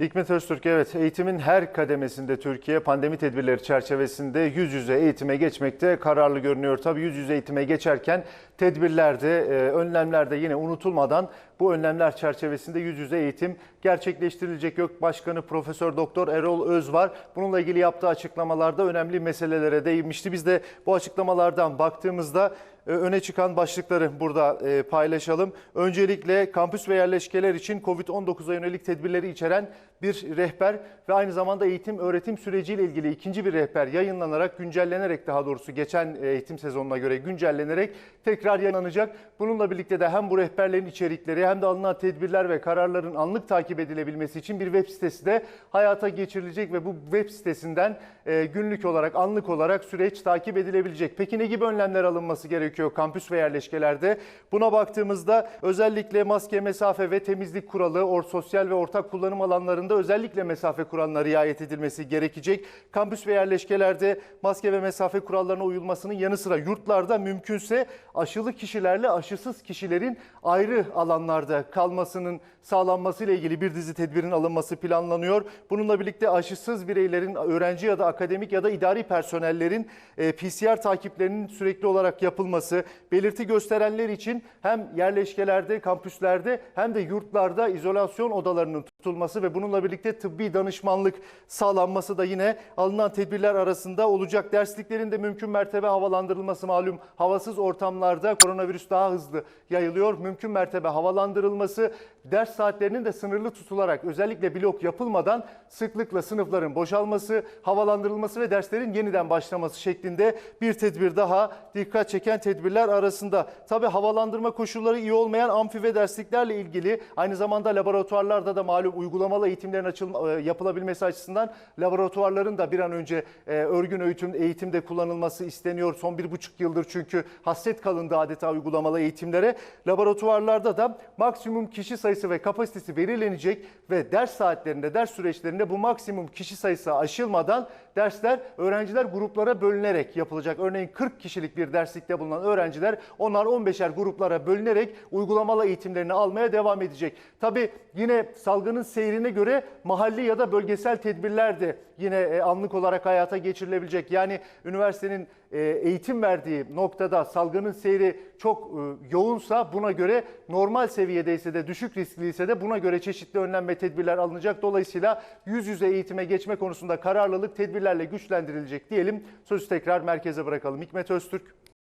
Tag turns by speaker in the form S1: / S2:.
S1: Hikmet Öztürk evet eğitimin her kademesinde Türkiye pandemi tedbirleri çerçevesinde yüz yüze eğitime geçmekte kararlı görünüyor. Tabii yüz yüze eğitime geçerken tedbirlerde, önlemlerde yine unutulmadan bu önlemler çerçevesinde yüz yüze eğitim gerçekleştirilecek. YÖK Başkanı Profesör Doktor Erol Öz var. Bununla ilgili yaptığı açıklamalarda önemli meselelere değinmişti. Biz de bu açıklamalardan baktığımızda öne çıkan başlıkları burada e, paylaşalım. Öncelikle kampüs ve yerleşkeler için Covid-19'a yönelik tedbirleri içeren bir rehber ve aynı zamanda eğitim öğretim süreciyle ilgili ikinci bir rehber yayınlanarak, güncellenerek daha doğrusu geçen e, eğitim sezonuna göre güncellenerek tekrar yayınlanacak. Bununla birlikte de hem bu rehberlerin içerikleri hem de alınan tedbirler ve kararların anlık takip edilebilmesi için bir web sitesi de hayata geçirilecek ve bu web sitesinden e, günlük olarak, anlık olarak süreç takip edilebilecek. Peki ne gibi önlemler alınması gerekiyor kampüs ve yerleşkelerde? Buna baktığımızda özellikle maske, mesafe ve temizlik kuralı, or sosyal ve ortak kullanım alanlarında özellikle mesafe kurallarına riayet edilmesi gerekecek. Kampüs ve yerleşkelerde maske ve mesafe kurallarına uyulmasının yanı sıra yurtlarda mümkünse aşılı kişilerle aşısız kişilerin ayrı alanlarda kalmasının sağlanması ile ilgili bir dizi tedbirin alınması planlanıyor. Bununla birlikte aşısız bireylerin öğrenci ya da akademik ya da idari personellerin e, PCR takiplerinin sürekli olarak yapılması, belirti gösterenler için hem yerleşkelerde, kampüslerde hem de yurtlarda izolasyon odalarının tutulması ve bununla birlikte tıbbi danışmanlık sağlanması da yine alınan tedbirler arasında olacak. Dersliklerin de mümkün mertebe havalandırılması malum havasız ortamlarda koronavirüs daha hızlı yayılıyor. Mümkün mertebe havalandırılması, ders saatlerinin de sınırlı tutularak özellikle blok yapılmadan sıklıkla sınıfların boşalması, havalandırılması ve derslerin yeniden başlaması şeklinde bir tedbir daha dikkat çeken tedbirler arasında. Tabi havalandırma koşulları iyi olmayan amfi ve dersliklerle ilgili aynı zamanda laboratuvarlarda da malum uygulamalı eğitimlerin açılma, e, yapılabilmesi açısından laboratuvarların da bir an önce e, örgün öğütüm eğitimde kullanılması isteniyor. Son bir buçuk yıldır çünkü hasret kalındı adeta uygulamalı eğitimlere. Laboratuvarlarda da maksimum kişi sayısı ve kapasitesi belirlenecek ve ders saatlerinde, ders süreçlerinde bu maksimum kişi sayısı aşılmadan dersler öğrenciler gruplara bölünerek yapılacak. Örneğin 40 kişilik bir derslikte bulunan öğrenciler onlar 15'er gruplara bölünerek uygulamalı eğitimlerini almaya devam edecek. Tabi yine salgının seyrine göre mahalli ya da bölgesel tedbirler de yine e, anlık olarak hayata geçirilebilecek. Yani üniversitenin e, eğitim verdiği noktada salgının seyri çok e, yoğunsa buna göre normal seviyedeyse de düşük riskliyse de buna göre çeşitli önlem ve tedbirler alınacak. Dolayısıyla yüz yüze eğitime geçme konusunda kararlılık tedbirlerle güçlendirilecek diyelim. Sözü tekrar merkeze bırakalım. Hikmet Öztürk.